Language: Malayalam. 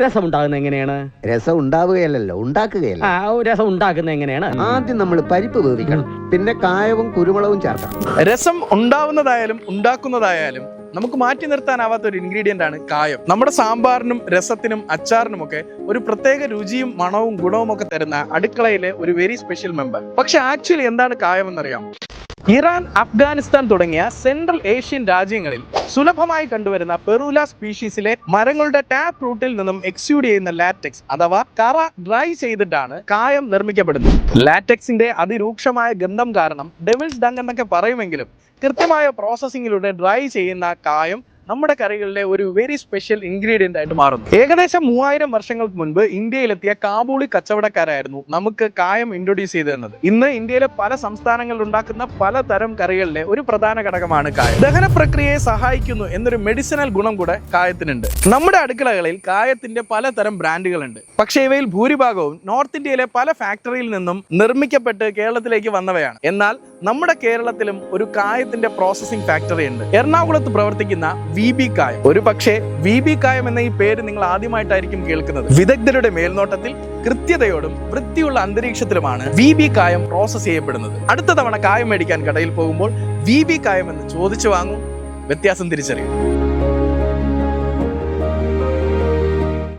രസം ഉണ്ടാകുന്നത് എങ്ങനെയാണ്? രസം ഉണ്ടാവുകയല്ലല്ലോ ഉണ്ടാക്കുകയല്ല? ആ രസം ഉണ്ടാക്കുന്നത് എങ്ങനെയാണ്? ആദ്യം നമ്മൾ പരിപ്പ് വേവിക്കണം പിന്നെ കായവും കുരുമുളകും ചേർക്കണം. രസം ഉണ്ടാവുന്നതായാലും ഉണ്ടാക്കുന്നതായാലും നമുക്ക് മാറ്റി നിർത്താനാവാത്ത ഒരു ഇൻഗ്രീഡിയന്റ് ആണ് കായം. നമ്മുടെ സാമ്പാറിനും രസത്തിനും അച്ചാറിനും ഒക്കെ ഒരു പ്രത്യേക രുചിയും മണവും ഗുണവും ഒക്കെ തരുന്ന അടുക്കളയിലെ ഒരു വെരി സ്പെഷ്യൽ മെമ്പർ പക്ഷെ ആക്ച്വലി എന്താണ് കായം എന്നറിയാം ഇറാൻ അഫ്ഗാനിസ്ഥാൻ തുടങ്ങിയ സെൻട്രൽ ഏഷ്യൻ രാജ്യങ്ങളിൽ സുലഭമായി കണ്ടുവരുന്ന പെറൂല സ്പീഷീസിലെ മരങ്ങളുടെ ടാപ്പ് റൂട്ടിൽ നിന്നും എക്സ്യൂഡ് ചെയ്യുന്ന ലാറ്റക്സ് അഥവാ കറ ഡ്രൈ ചെയ്തിട്ടാണ് കായം നിർമ്മിക്കപ്പെടുന്നത്. ലാറ്റക്സിന്റെ അതിരൂക്ഷമായ ഗന്ധം കാരണം ഡെവിൾസ് ഡങ് എന്നൊക്കെ പറയുമെങ്കിലും കൃത്യമായ പ്രോസസ്സിങ്ങിലൂടെ ഡ്രൈ ചെയ്യുന്ന കായം നമ്മുടെ കറികളിലെ ഒരു വെരി സ്പെഷ്യൽ ഇൻഗ്രീഡിയന്റ് ആയിട്ട് മാറുന്നു. ഏകദേശം മൂവായിരം വർഷങ്ങൾക്ക് മുൻപ് ഇന്ത്യയിലെത്തിയ കാബൂളി കച്ചവടക്കാരായിരുന്നു നമുക്ക് കായം ഇൻട്രൊഡ്യൂസ് ചെയ്തു തന്നത് ഇന്ന് ഇന്ത്യയിലെ പല സംസ്ഥാനങ്ങളിൽ ഉണ്ടാക്കുന്ന പലതരം കറികളിലെ ഒരു പ്രധാന ഘടകമാണ് കായം. ദഹന പ്രക്രിയയെ സഹായിക്കുന്നു എന്നൊരു മെഡിസിനൽ ഗുണം കൂടെ കായത്തിനുണ്ട്. നമ്മുടെ അടുക്കളകളിൽ കായത്തിന്റെ പലതരം ബ്രാൻഡുകളുണ്ട്. പക്ഷേ ഇവയിൽ ഭൂരിഭാഗവും നോർത്ത് ഇന്ത്യയിലെ പല ഫാക്ടറിയിൽ നിന്നും നിർമ്മിക്കപ്പെട്ട് കേരളത്തിലേക്ക് വന്നവയാണ്. എന്നാൽ നമ്മുടെ കേരളത്തിലും ഒരു കായത്തിന്റെ പ്രോസസ്സിംഗ് ഫാക്ടറി ഉണ്ട്. എറണാകുളത്ത് പ്രവർത്തിക്കുന്ന വി ബി കായം. ഒരു പക്ഷേ വി ബി കായം എന്ന ഈ പേര് നിങ്ങൾ ആദ്യമായിട്ടായിരിക്കും കേൾക്കുന്നത്. വിദഗ്ധരുടെ മേൽനോട്ടത്തിൽ കൃത്യതയോടും വൃത്തിയുള്ള അന്തരീക്ഷത്തിലുമാണ് വി ബി കായം പ്രോസസ് ചെയ്യപ്പെടുന്നത്. അടുത്ത തവണ കായം മേടിക്കാൻ കടയിൽ പോകുമ്പോൾ വി ബി കായം എന്ന് ചോദിച്ചു വാങ്ങും. വ്യത്യാസം തിരിച്ചറിയും.